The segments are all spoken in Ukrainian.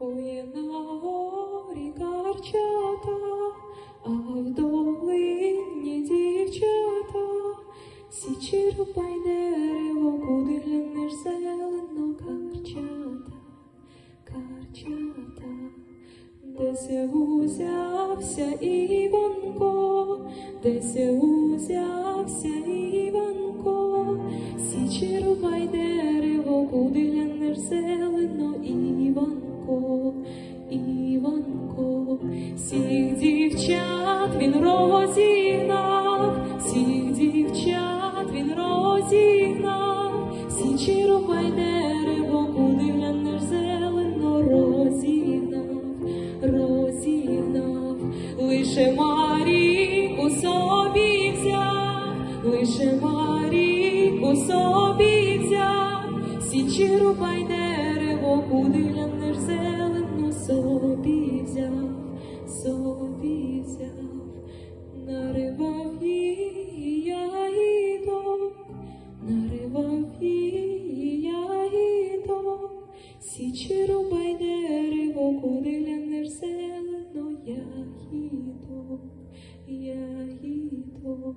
Ой, на горі карчата, а в долині дівчата, січі рубай дерево, куди глянеш зелено карчата, карчата, десь узявся Іванко, десь узявся Іванко, січі рубай дерево, куди глянеш зелено Іванко, Іванко, всіх дівчат він розігнав, всіх дівчат він розігнав, січі рубай дерево, куди глянеш зелено розігнав, розігнав, лише Маріку собі взяв, лише Маріку собі взяв, січі рубай дерево, куди глянеш зелено собі взяв, собі взяв, наривав її ягідок, наривав її ягідок, січі рубай дерево, куди глянеш зелено ягідок, ягідок.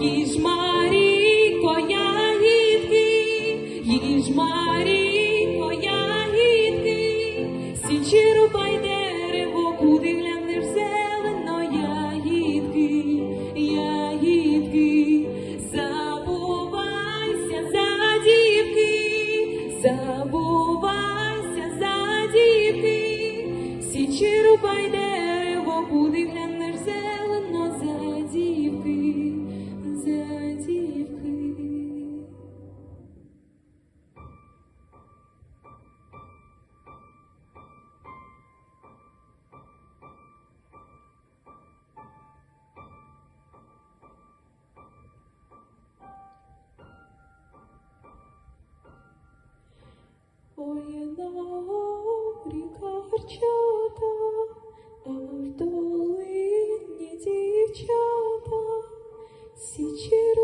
Їж січі дерево, куди глянеш зелено за дівки. Ой, на горі карчата, в долині дівчата, січі